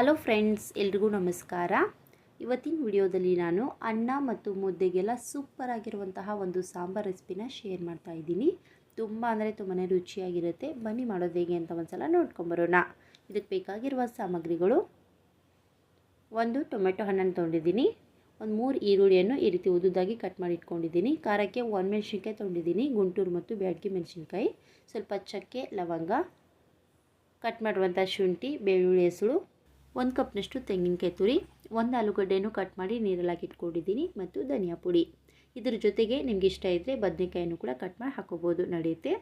Hello friends, ಎಲ್ರಿಗೂ ನಮಸ್ಕಾರ. ಇವತ್ತಿನ ವಿಡಿಯೋದಲ್ಲಿ ನಾನು ಅನ್ನ ಮತ್ತು ಮುದ್ದೆಗೆಲ್ಲ ಸೂಪರ್ ಆಗಿರುವಂತಹ ಒಂದು ಸಾಂಬಾರ್ ರೆಸಿಪಿನ ಶೇರ್ ಮಾಡ್ತಾ ಇದ್ದೀನಿ. ತುಂಬ ಅಂದರೆ ತುಂಬಾ ರುಚಿಯಾಗಿರುತ್ತೆ. ಬನ್ನಿ ಮಾಡೋದು ಹೇಗೆ ಅಂತ ಒಂದ್ಸಲ ನೋಡ್ಕೊಂಬರೋಣ ಇದಕ್ಕೆ ಬೇಕಾಗಿರುವ ಸಾಮಗ್ರಿಗಳು. ಒಂದು ಟೊಮೆಟೊ ಹಣ್ಣನ್ನು ತೊಗೊಂಡಿದ್ದೀನಿ. ಒಂದು ಮೂರು ಈರುಳ್ಳಿಯನ್ನು ಈ ರೀತಿ ಉದ್ದುದಾಗಿ ಕಟ್ ಮಾಡಿ ಇಟ್ಕೊಂಡಿದ್ದೀನಿ. ಖಾರಕ್ಕೆ ಒಣಮೆಣ್ಸಿನ್ಕಾಯಿ ತೊಗೊಂಡಿದ್ದೀನಿ. ಗುಂಟೂರು ಮತ್ತು ಬ್ಯಾಡಗಿ ಮೆಣಸಿನ್ಕಾಯಿ. ಸ್ವಲ್ಪ ಚಕ್ಕೆ, ಲವಂಗ. ಕಟ್ ಮಾಡುವಂಥ ಶುಂಠಿ, ಬೆಳ್ಳುಳ್ಳಿ, ಹೆಸರು. ಒಂದು ಕಪ್ನಷ್ಟು ತೆಂಗಿನಕಾಯಿ ತುರಿ ಒಂದು ಆಲೂಗಡ್ಡೆಯನ್ನು ಕಟ್ ಮಾಡಿ ನೀರಲ್ಲಾಗಿ ಇಟ್ಕೊಂಡಿದ್ದೀನಿ ಮತ್ತು ಧನಿಯಾ ಪುಡಿ. ಇದ್ರ ಜೊತೆಗೆ ನಿಮ್ಗೆ ಇಷ್ಟ ಇದ್ದರೆ ಬದನೆಕಾಯಿನೂ ಕೂಡ ಕಟ್ ಮಾಡಿ ಹಾಕೋಬೋದು, ನಡೆಯುತ್ತೆ.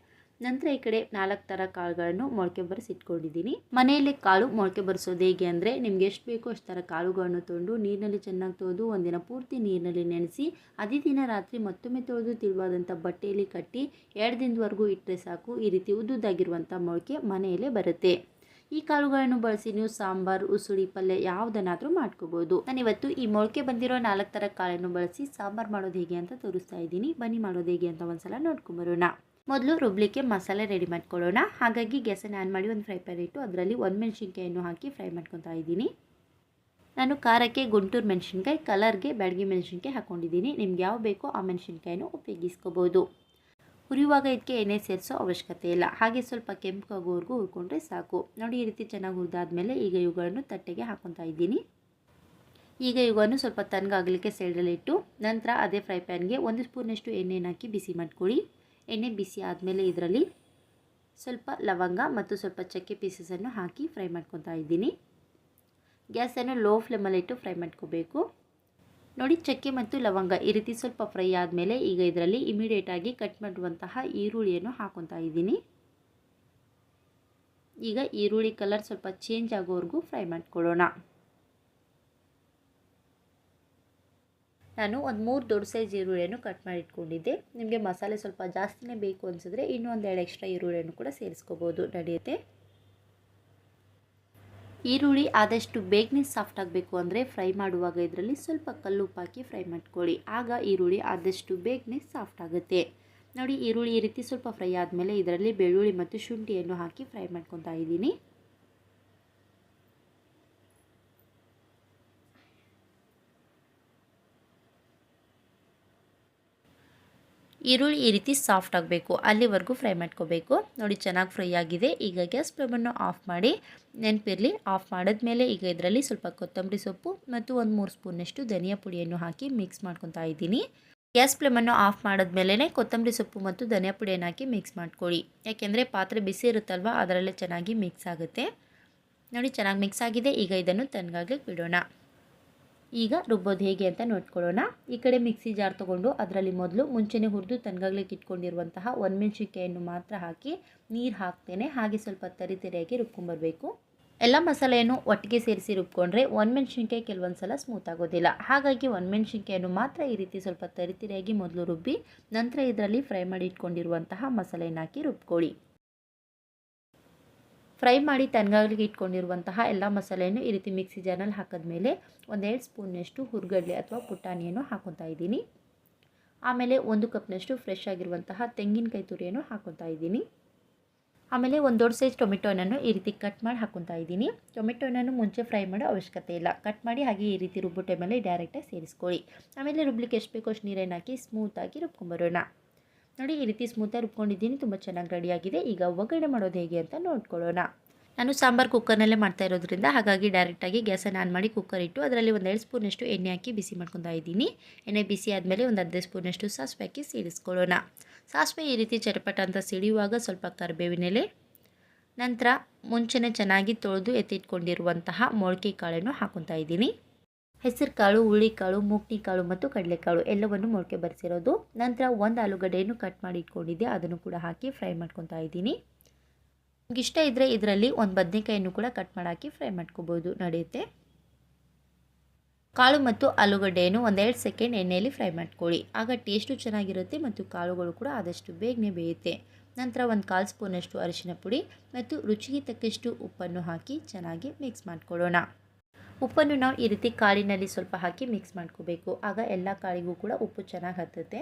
ನಂತರ ಈ ಕಡೆ ನಾಲ್ಕು ಥರ ಕಾಳುಗಳನ್ನು ಮೊಳಕೆ ಬರೆಸಿ ಇಟ್ಕೊಂಡಿದ್ದೀನಿ. ಮನೆಯಲ್ಲಿ ಕಾಳು ಮೊಳಕೆ ಬರೆಸೋದು ಹೇಗೆ ಅಂದರೆ, ನಿಮ್ಗೆ ಎಷ್ಟು ಬೇಕೋ ಅಷ್ಟು ಥರ ಕಾಳುಗಳನ್ನು ತೊಗೊಂಡು ನೀರಿನಲ್ಲಿ ಚೆನ್ನಾಗಿ ತೊಳೆದು ಒಂದಿನ ಪೂರ್ತಿ ನೀರಿನಲ್ಲಿ ನೆನೆಸಿ, ಅದೇ ದಿನ ರಾತ್ರಿ ಮತ್ತೊಮ್ಮೆ ತೊಳೆದು ತಿಳುವಾದಂಥ ಬಟ್ಟೆಯಲ್ಲಿ ಕಟ್ಟಿ, ಎರಡು ದಿನದವರೆಗೂ ಇಟ್ಟರೆ ಸಾಕು, ಈ ರೀತಿ ಉದ್ದುದ್ದಾಗಿರುವಂಥ ಮೊಳಕೆ ಮನೆಯಲ್ಲೇ ಬರುತ್ತೆ. ಈ ಕಾಳುಗಳನ್ನು ಬಳಸಿ ನೀವು ಸಾಂಬಾರು, ಉಸುಳಿ, ಪಲ್ಯ ಯಾವುದನ್ನಾದರೂ ಮಾಡ್ಕೋಬೋದು. ನಾನು ಇವತ್ತು ಈ ಮೊಳಕೆ ಬಂದಿರೋ ನಾಲ್ಕು ಥರ ಕಾಳನ್ನು ಬಳಸಿ ಸಾಂಬಾರು ಮಾಡೋದು ಹೇಗೆ ಅಂತ ತೋರಿಸ್ತಾ ಇದ್ದೀನಿ. ಬನ್ನಿ ಮಾಡೋದು ಹೇಗೆ ಅಂತ ಒಂದ್ಸಲ ನೋಡ್ಕೊಂಬರೋಣ. ಮೊದಲು ರುಬ್ಲಿಕ್ಕೆ ಮಸಾಲೆ ರೆಡಿ ಮಾಡ್ಕೊಳ್ಳೋಣ. ಹಾಗಾಗಿ ಗ್ಯಾಸನ್ನು ಆನ್ ಮಾಡಿ ಒಂದು ಫ್ರೈ ಪ್ಯಾನ್ ಇಟ್ಟು ಅದರಲ್ಲಿ ಒಂದು ಮೆಣಸಿನ್ಕಾಯನ್ನು ಹಾಕಿ ಫ್ರೈ ಮಾಡ್ಕೊತಾ ಇದ್ದೀನಿ. ನಾನು ಖಾರಕ್ಕೆ ಗುಂಟೂರು ಮೆಣಸಿನ್ಕಾಯಿ ಕಲರ್ಗೆ ಬ್ಯಾಡಗಿ ಮೆಣಸಿನ್ಕಾಯಿ ಹಾಕ್ಕೊಂಡಿದ್ದೀನಿ ನಿಮ್ಗೆ ಯಾವ ಬೇಕೋ ಆ ಮೆಣಸಿನ್ಕಾಯನ್ನು ಉಪಯೋಗಿಸ್ಕೋಬೋದು. ಹುರಿಯುವಾಗ ಇದಕ್ಕೆ ಎಣ್ಣೆ ಸೇರಿಸೋ ಅವಶ್ಯಕತೆ ಇಲ್ಲ. ಹಾಗೆ ಸ್ವಲ್ಪ ಕೆಂಪಾಗೋವರೆಗೂ ಹುರ್ಕೊಂಡ್ರೆ ಸಾಕು. ನೋಡಿ ಈ ರೀತಿ ಚೆನ್ನಾಗಿ ಹುರಿದಾದ್ಮೇಲೆ ಈಗ ಇವುಗಳನ್ನು ತಟ್ಟೆಗೆ ಹಾಕೊತಾ ಇದ್ದೀನಿ. ಈಗ ಇವುಗಳನ್ನು ಸ್ವಲ್ಪ ತಣ್ಣಗಾಗಲಿಕ್ಕೆ ಸೈಡಲ್ಲಿಟ್ಟು ನಂತರ ಅದೇ ಫ್ರೈ ಪ್ಯಾನ್ಗೆ ಒಂದು ಸ್ಪೂನಷ್ಟು ಎಣ್ಣೆನ ಹಾಕಿ ಬಿಸಿ ಮಾಡ್ಕೊಳ್ಳಿ. ಎಣ್ಣೆ ಬಿಸಿ ಆದಮೇಲೆ ಇದರಲ್ಲಿ ಸ್ವಲ್ಪ ಲವಂಗ ಮತ್ತು ಸ್ವಲ್ಪ ಚಕ್ಕೆ ಪೀಸಸನ್ನು ಹಾಕಿ ಫ್ರೈ ಮಾಡ್ಕೊತಾ ಇದ್ದೀನಿ. ಗ್ಯಾಸನ್ನು ಲೋ ಫ್ಲೇಮಲ್ಲಿಟ್ಟು ಫ್ರೈ ಮಾಡ್ಕೋಬೇಕು. ನೋಡಿ, ಚಕ್ಕೆ ಮತ್ತು ಲವಂಗ ಈ ರೀತಿ ಸ್ವಲ್ಪ ಫ್ರೈ ಆದಮೇಲೆ ಈಗ ಇದರಲ್ಲಿ ಇಮಿಡಿಯೇಟಾಗಿ ಕಟ್ ಮಾಡುವಂತಹ ಈರುಳ್ಳಿಯನ್ನು ಹಾಕೊತಾ ಇದ್ದೀನಿ. ಈಗ ಈರುಳ್ಳಿ ಕಲರ್ ಸ್ವಲ್ಪ ಚೇಂಜ್ ಆಗೋವರೆಗೂ ಫ್ರೈ ಮಾಡ್ಕೊಳ್ಳೋಣ. ನಾನು ಒಂದು ಮೂರು ದೊಡ್ಡ ಸೈಜ್ ಈರುಳ್ಳಿಯನ್ನು ಕಟ್ ಮಾಡಿ ಇಟ್ಕೊಂಡಿದ್ದೆ ನಿಮಗೆ ಮಸಾಲೆ ಸ್ವಲ್ಪ ಜಾಸ್ತಿನೇ ಬೇಕು ಅನಿಸಿದ್ರೆ ಇನ್ನೂ ಒಂದೆರಡು ಎಕ್ಸ್ಟ್ರಾ ಈರುಳ್ಳಿಯನ್ನು ಕೂಡ ಸೇರಿಸ್ಕೋಬೋದು. ನಡೆಯುತ್ತೆ. ಈರುಳ್ಳಿ ಆದಷ್ಟು ಬೇಗನೆ ಸಾಫ್ಟ್ ಆಗಬೇಕು ಅಂದರೆ ಫ್ರೈ ಮಾಡುವಾಗ ಇದರಲ್ಲಿ ಸ್ವಲ್ಪ ಕಲ್ಲುಪ್ಪಾಕಿ ಫ್ರೈ ಮಾಡ್ಕೊಳ್ಳಿ. ಆಗ ಈರುಳ್ಳಿ ಆದಷ್ಟು ಬೇಗನೆ ಸಾಫ್ಟ್ ಆಗುತ್ತೆ. ನೋಡಿ, ಈರುಳ್ಳಿ ಈ ರೀತಿ ಸ್ವಲ್ಪ ಫ್ರೈ ಆದಮೇಲೆ ಇದರಲ್ಲಿ ಬೆಳ್ಳುಳ್ಳಿ ಮತ್ತು ಶುಂಠಿಯನ್ನು ಹಾಕಿ ಫ್ರೈ ಮಾಡ್ಕೊತಾ ಇದ್ದೀನಿ. ಈರುಳ್ಳಿ ಈ ರೀತಿ ಸಾಫ್ಟ್ ಆಗಬೇಕು. ಅಲ್ಲಿವರೆಗೂ ಫ್ರೈ ಮಾಡ್ಕೋಬೇಕು. ನೋಡಿ, ಚೆನ್ನಾಗಿ ಫ್ರೈ ಆಗಿದೆ. ಈಗ ಗ್ಯಾಸ್ ಫ್ಲೇಮನ್ನು ಆಫ್ ಮಾಡಿ, ನೆನಪಿರಲಿ, ಆಫ್ ಮಾಡಿದ್ಮೇಲೆ ಈಗ ಇದರಲ್ಲಿ ಸ್ವಲ್ಪ ಕೊತ್ತಂಬರಿ ಸೊಪ್ಪು ಮತ್ತು ಒಂದು ಮೂರು ಸ್ಪೂನಷ್ಟು ಧನಿಯಾ ಪುಡಿಯನ್ನು ಹಾಕಿ ಮಿಕ್ಸ್ ಮಾಡ್ಕೊತಾ ಇದ್ದೀನಿ. ಗ್ಯಾಸ್ ಫ್ಲೇಮನ್ನು ಆಫ್ ಮಾಡಿದ್ಮೇಲೆ ಕೊತ್ತಂಬರಿ ಸೊಪ್ಪು ಮತ್ತು ಧನಿಯಾ ಪುಡಿಯನ್ನು ಹಾಕಿ ಮಿಕ್ಸ್ ಮಾಡ್ಕೊಳ್ಳಿ. ಯಾಕೆಂದರೆ ಪಾತ್ರೆ ಬಿಸಿ ಇರುತ್ತಲ್ವ, ಅದರಲ್ಲೇ ಚೆನ್ನಾಗಿ ಮಿಕ್ಸ್ ಆಗುತ್ತೆ. ನೋಡಿ, ಚೆನ್ನಾಗಿ ಮಿಕ್ಸ್ ಆಗಿದೆ. ಈಗ ಇದನ್ನು ತಣ್ಣಗಾಗ್ಲಿಕ್ಕೆ ಬಿಡೋಣ. ಈಗ ರುಬ್ಬೋದು ಹೇಗೆ ಅಂತ ನೋಡ್ಕೊಳ್ಳೋಣ. ಈ ಕಡೆ ಮಿಕ್ಸಿ ಜಾರ್ ತೊಗೊಂಡು ಅದರಲ್ಲಿ ಮೊದಲು ಮುಂಚೆನೇ ಹುರಿದು ತನಗಾಗ್ಲಿಕ್ಕೆ ಇಟ್ಕೊಂಡಿರುವಂತಹ ಮೆಣಸಿನ್ಕಾಯನ್ನು ಮಾತ್ರ ಹಾಕಿ ನೀರು ಹಾಕ್ತೇನೆ. ಹಾಗೆ ಸ್ವಲ್ಪ ತರಿತರಿಯಾಗಿ ರುಬ್ಕೊಂಬರ್ಬೇಕು. ಎಲ್ಲ ಮಸಾಲೆಯನ್ನು ಒಟ್ಟಿಗೆ ಸೇರಿಸಿ ರುಬ್ಕೊಂಡ್ರೆ ಒಂದು ಕೆಲವೊಂದು ಸಲ ಸ್ಮೂತ್ ಆಗೋದಿಲ್ಲ. ಹಾಗಾಗಿ ಮೆಣಸಿನ್ಕಾಯನ್ನು ಮಾತ್ರ ಈ ರೀತಿ ಸ್ವಲ್ಪ ತರಿತರಿಯಾಗಿ ಮೊದಲು ರುಬ್ಬಿ ನಂತರ ಇದರಲ್ಲಿ ಫ್ರೈ ಮಾಡಿ ಇಟ್ಕೊಂಡಿರುವಂತಹ ಮಸಾಲೆಯನ್ನು ಹಾಕಿ ರುಬ್ಕೊಳ್ಳಿ. ಫ್ರೈ ಮಾಡಿ ತಣ್ಣಗಾಗ್ಲಿಕ್ಕೆ ಇಟ್ಕೊಂಡಿರುವಂತಹ ಎಲ್ಲ ಮಸಾಲೆಯನ್ನು ಈ ರೀತಿ ಮಿಕ್ಸಿ ಜಾರ್ನಲ್ಲಿ ಹಾಕಿದ್ಮೇಲೆ ಒಂದೆರಡು ಸ್ಪೂನ್ನಷ್ಟು ಹುರ್ಗಡ್ಲೆ ಅಥವಾ ಪುಟಾಣಿಯನ್ನು ಹಾಕೊತಾ ಇದ್ದೀನಿ. ಆಮೇಲೆ ಒಂದು ಕಪ್ನಷ್ಟು ಫ್ರೆಶ್ ಆಗಿರುವಂತಹ ತೆಂಗಿನಕಾಯಿ ತುರಿಯನ್ನು ಹಾಕೊತಾ ಇದ್ದೀನಿ. ಆಮೇಲೆ ಒಂದು ದೊಡ್ಡ ಸೈಜ್ ಟೊಮೆಟೊ ಹಣ್ಣನ್ನು ಈ ರೀತಿ ಕಟ್ ಮಾಡಿ ಹಾಕೊತಾ ಇದ್ದೀನಿ. ಟೊಮೆಟೊ ಹಣ್ಣನ್ನು ಮುಂಚೆ ಫ್ರೈ ಮಾಡೋ ಅವಶ್ಯಕತೆ ಇಲ್ಲ. ಕಟ್ ಮಾಡಿ ಹಾಗೆ ಈ ರೀತಿ ರುಬ್ಬೋ ಟೈಮಲ್ಲಿ ಡೈರೆಕ್ಟಾಗಿ ಸೇರಿಸ್ಕೊಳ್ಳಿ. ಆಮೇಲೆ ರುಬ್ಲಿಕ್ಕೆ ಎಷ್ಟು ಬೇಕೋ ಅಷ್ಟು ನೀರನ್ನು ಹಾಕಿ ಸ್ಮೂತಾಗಿ ರುಬ್ಕೊಂಬರೋಣ. ನೋಡಿ, ಈ ರೀತಿ ಸ್ಮೂತಾಗಿ ರುಬ್ಕೊಂಡಿದ್ದೀನಿ. ತುಂಬ ಚೆನ್ನಾಗಿ ರೆಡಿಯಾಗಿದೆ ಈಗ ಒಗ್ಗರಣೆ ಮಾಡೋದು ಹೇಗೆ ಅಂತ ನೋಡ್ಕೊಳ್ಳೋಣ. ನಾನು ಸಾಂಬಾರು ಕುಕ್ಕರ್ನಲ್ಲೇ ಮಾಡ್ತಾ ಇರೋದ್ರಿಂದ ಹಾಗಾಗಿ ಡೈರೆಕ್ಟಾಗಿ ಗ್ಯಾಸನ್ನು ಆನ್ ಮಾಡಿ ಕುಕ್ಕರ್ ಇಟ್ಟು ಅದರಲ್ಲಿ ಒಂದು ಎರಡು ಸ್ಪೂನಷ್ಟು ಎಣ್ಣೆ ಹಾಕಿ ಬಿಸಿ ಮಾಡ್ಕೊತಾ ಇದ್ದೀನಿ. ಎಣ್ಣೆ ಬಿಸಿ ಆದಮೇಲೆ ಒಂದು ಅರ್ಧ ಸ್ಪೂನಷ್ಟು ಸಾಸಿವೆ ಹಾಕಿ ಸೇರಿಸ್ಕೊಳ್ಳೋಣ. ಸಾಸಿವೆ ಈ ರೀತಿ ಚಟಪಟ ಅಂತ ಸಿಡಿಯುವಾಗ ಸ್ವಲ್ಪ ಕರಿಬೇವಿನೆಲೆ, ನಂತರ ಮುಂಚೆನೇ ಚೆನ್ನಾಗಿ ತೊಳೆದು ಎತ್ತಿಟ್ಕೊಂಡಿರುವಂತಹ ಮೊಳಕೆ ಕಾಳನ್ನು ಹಾಕೊತಾ ಇದ್ದೀನಿ. ಹೆಸರು ಕಾಳು ಹುಳಿಕಾಳು ಕಾಳು ಮತ್ತು ಕಡಲೆಕಾಳು ಎಲ್ಲವನ್ನು ಮೊಳಕೆ ಬರೆಸಿರೋದು. ನಂತರ ಒಂದು ಆಲೂಗಡ್ಡೆಯನ್ನು ಕಟ್ ಮಾಡಿ ಇಟ್ಕೊಂಡಿದ್ದೆ. ಅದನ್ನು ಕೂಡ ಹಾಕಿ ಫ್ರೈ ಮಾಡ್ಕೊತಾ ಇದ್ದೀನಿ. ನಿಮ್ಗೆ ಇಷ್ಟ ಇದ್ದರೆ ಇದರಲ್ಲಿ ಒಂದು ಬದನೆಕಾಯನ್ನು ಕೂಡ ಕಟ್ ಮಾಡಿ ಫ್ರೈ ಮಾಡ್ಕೋಬೋದು. ನಡೆಯುತ್ತೆ. ಕಾಳು ಮತ್ತು ಆಲೂಗಡ್ಡೆಯನ್ನು ಒಂದೆರಡು ಸೆಕೆಂಡ್ ಎಣ್ಣೆಯಲ್ಲಿ ಫ್ರೈ ಮಾಡ್ಕೊಳ್ಳಿ. ಆಗ ಟೇಸ್ಟು ಚೆನ್ನಾಗಿರುತ್ತೆ ಮತ್ತು ಕಾಳುಗಳು ಕೂಡ ಆದಷ್ಟು ಬೇಗನೆ ಬೇಯುತ್ತೆ. ನಂತರ ಒಂದು ಕಾಲು ಸ್ಪೂನಷ್ಟು ಅರಿಶಿನ ಪುಡಿ ಮತ್ತು ರುಚಿಗೆ ತಕ್ಕಷ್ಟು ಉಪ್ಪನ್ನು ಹಾಕಿ ಚೆನ್ನಾಗಿ ಮಿಕ್ಸ್ ಮಾಡ್ಕೊಳ್ಳೋಣ. ಉಪ್ಪನ್ನು ನಾವು ಈ ರೀತಿ ಕಾಳಿನಲ್ಲಿ ಸ್ವಲ್ಪ ಹಾಕಿ ಮಿಕ್ಸ್ ಮಾಡ್ಕೋಬೇಕು. ಆಗ ಎಲ್ಲ ಕಾಳಿಗೂ ಕೂಡ ಉಪ್ಪು ಚೆನ್ನಾಗಿ ಹತ್ತುತ್ತೆ.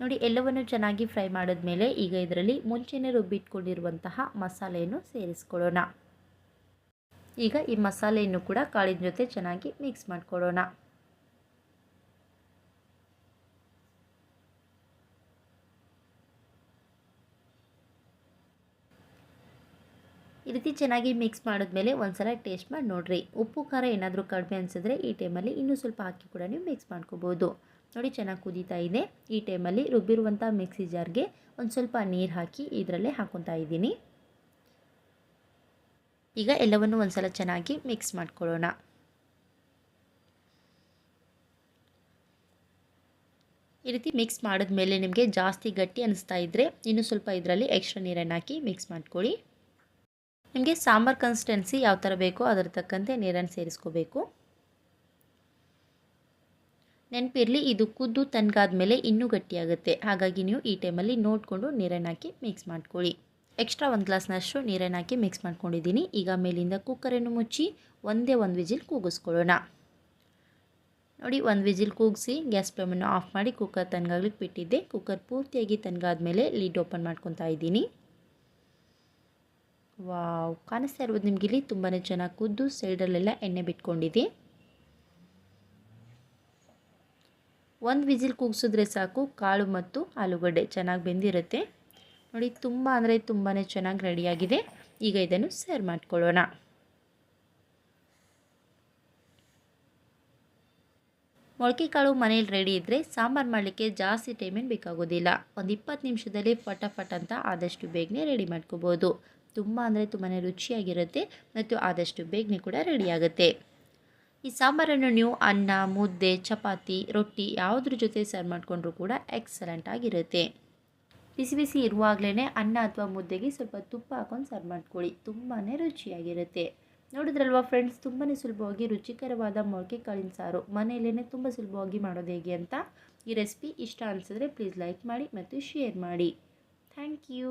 ನೋಡಿ, ಎಲ್ಲವನ್ನು ಚೆನ್ನಾಗಿ ಫ್ರೈ ಮಾಡಿದ್ಮೇಲೆ ಈಗ ಇದರಲ್ಲಿ ಮುಂಚೆನೇ ರುಬ್ಬಿಟ್ಕೊಂಡಿರುವಂತಹ ಮಸಾಲೆಯನ್ನು ಸೇರಿಸ್ಕೊಳ್ಳೋಣ. ಈಗ ಈ ಮಸಾಲೆಯನ್ನು ಕೂಡ ಕಾಳಿನ ಜೊತೆ ಚೆನ್ನಾಗಿ ಮಿಕ್ಸ್ ಮಾಡ್ಕೊಳ್ಳೋಣ. ಈ ರೀತಿ ಚೆನ್ನಾಗಿ ಮಿಕ್ಸ್ ಮಾಡಿದ್ಮೇಲೆ ಒಂದ್ಸಲ ಟೇಸ್ಟ್ ಮಾಡಿ ನೋಡಿರಿ. ಉಪ್ಪು, ಖಾರ ಏನಾದರೂ ಕಡಿಮೆ ಅನಿಸಿದ್ರೆ ಈ ಟೈಮಲ್ಲಿ ಇನ್ನೂ ಸ್ವಲ್ಪ ಹಾಕಿ ಕೂಡ ನೀವು ಮಿಕ್ಸ್ ಮಾಡ್ಕೋಬೋದು. ನೋಡಿ ಚೆನ್ನಾಗಿ ಕುದೀತಾ ಇದೆ. ಈ ಟೈಮಲ್ಲಿ ರುಬ್ಬಿರುವಂಥ ಮಿಕ್ಸಿ ಜಾರ್ಗೆ ಒಂದು ಸ್ವಲ್ಪ ನೀರು ಹಾಕಿ ಇದರಲ್ಲೇ ಹಾಕೊತಾ ಇದ್ದೀನಿ. ಈಗ ಎಲ್ಲವನ್ನು ಒಂದ್ಸಲ ಚೆನ್ನಾಗಿ ಮಿಕ್ಸ್ ಮಾಡ್ಕೊಳ್ಳೋಣ. ಈ ರೀತಿ ಮಿಕ್ಸ್ ಮಾಡಿದ್ಮೇಲೆ ನಿಮಗೆ ಜಾಸ್ತಿ ಗಟ್ಟಿ ಅನಿಸ್ತಾ ಇದ್ದರೆ ಇನ್ನೂ ಸ್ವಲ್ಪ ಇದರಲ್ಲಿ ಎಕ್ಸ್ಟ್ರಾ ನೀರನ್ನು ಹಾಕಿ ಮಿಕ್ಸ್ ಮಾಡ್ಕೊಳ್ಳಿ. ನಿಮಗೆ ಸಾಂಬಾರ್ ಕನ್ಸಿಸ್ಟೆನ್ಸಿ ಯಾವ ಥರ ಬೇಕೋ ಅದರ ತಕ್ಕಂತೆ ನೀರನ್ನು ಸೇರಿಸ್ಕೋಬೇಕು. ನೆನಪಿರಲಿ, ಇದು ಕುದ್ದು ತನ್ಗಾದ್ಮೇಲೆ ಇನ್ನೂ ಗಟ್ಟಿಯಾಗುತ್ತೆ. ಹಾಗಾಗಿ ನೀವು ಈ ಟೈಮಲ್ಲಿ ನೋಡಿಕೊಂಡು ನೀರನ್ನು ಹಾಕಿ ಮಿಕ್ಸ್ ಮಾಡ್ಕೊಳ್ಳಿ. ಎಕ್ಸ್ಟ್ರಾ ಒಂದು ಗ್ಲಾಸ್ನಷ್ಟು ನೀರನ್ನು ಹಾಕಿ ಮಿಕ್ಸ್ ಮಾಡ್ಕೊಂಡಿದ್ದೀನಿ. ಈಗ ಮೇಲಿಂದ ಕುಕ್ಕರನ್ನು ಮುಚ್ಚಿ ಒಂದೇ ಒಂದು ವಿಜಿಲ್ ಕೂಗಿಸ್ಕೊಳ್ಳೋಣ. ನೋಡಿ, ಒಂದು ವಿಜಿಲ್ ಕೂಗಿಸಿ ಗ್ಯಾಸ್ ಫ್ಲೇಮನ್ನು ಆಫ್ ಮಾಡಿ ಕುಕ್ಕರ್ ತನಗಾಗ್ಲಿಕ್ಕೆ ಬಿಟ್ಟಿದ್ದೆ. ಕುಕ್ಕರ್ ಪೂರ್ತಿಯಾಗಿ ತನ್ಗಾದ್ಮೇಲೆ ಲಿಡ್ ಓಪನ್ ಮಾಡ್ಕೊತಾ ಇದ್ದೀನಿ. ವಾವ್, ಕಾಣಿಸ್ತಾ ಇರ್ಬೋದು ನಿಮ್ಗೆ ಇಲ್ಲಿ ತುಂಬಾ ಚೆನ್ನಾಗಿ ಕುದ್ದು ಸೈಡಲ್ಲೆಲ್ಲ ಎಣ್ಣೆ ಬಿಟ್ಕೊಂಡಿದೆ ಒಂದು ವಿಜಿಲ್ ಕೂಗಿಸಿದ್ರೆ ಸಾಕು, ಕಾಳು ಮತ್ತು ಆಲೂಗಡ್ಡೆ ಚೆನ್ನಾಗಿ ಬೆಂದಿರುತ್ತೆ. ನೋಡಿ, ತುಂಬ ಅಂದರೆ ತುಂಬಾ ಚೆನ್ನಾಗಿ ರೆಡಿಯಾಗಿದೆ. ಈಗ ಇದನ್ನು ಸರ್ವ್ ಮಾಡ್ಕೊಳ್ಳೋಣ. ಮೊಳಕೆ ಕಾಳು ಮನೇಲಿ ರೆಡಿ ಇದ್ದರೆ ಸಾಂಬಾರು ಮಾಡಲಿಕ್ಕೆ ಜಾಸ್ತಿ ಟೈಮೇನು ಬೇಕಾಗೋದಿಲ್ಲ. ಒಂದು ಇಪ್ಪತ್ತು ನಿಮಿಷದಲ್ಲಿ ಫಟಾಫಟ್ ಅಂತ ಆದಷ್ಟು ಬೇಗನೆ ರೆಡಿ ಮಾಡ್ಕೋಬೋದು. ತುಂಬ ಅಂದರೆ ತುಂಬಾ ರುಚಿಯಾಗಿರುತ್ತೆ ಮತ್ತು ಆದಷ್ಟು ಬೇಗನೆ ಕೂಡ ರೆಡಿಯಾಗುತ್ತೆ ಈ ಸಾಂಬಾರನ್ನು ನೀವು ಅನ್ನ, ಮುದ್ದೆ, ಚಪಾತಿ, ರೊಟ್ಟಿ ಯಾವುದ್ರ ಜೊತೆ ಸರ್ವ್ ಮಾಡಿಕೊಂಡ್ರೂ ಕೂಡ ಎಕ್ಸಲೆಂಟ್ ಆಗಿರುತ್ತೆ. ಬಿಸಿ ಬಿಸಿ ಇರುವಾಗಲೇ ಅನ್ನ ಅಥವಾ ಮುದ್ದೆಗೆ ಸ್ವಲ್ಪ ತುಪ್ಪ ಹಾಕೊಂಡು ಸರ್ವ್ ಮಾಡ್ಕೊಳ್ಳಿ. ತುಂಬಾ ರುಚಿಯಾಗಿರುತ್ತೆ. ನೋಡಿದ್ರಲ್ವಾ ಫ್ರೆಂಡ್ಸ್ ತುಂಬಾ ಸುಲಭವಾಗಿ ರುಚಿಕರವಾದ ಮೊಳಕೆ ಕಾಳಿನ ಸಾರು ಮನೆಯಲ್ಲೇ ತುಂಬ ಸುಲಭವಾಗಿ ಮಾಡೋದು ಹೇಗೆ ಅಂತ ಈ ರೆಸಿಪಿ ಇಷ್ಟ ಅನಿಸಿದ್ರೆ ಪ್ಲೀಸ್ ಲೈಕ್ ಮಾಡಿ ಮತ್ತು ಶೇರ್ ಮಾಡಿ. Thank you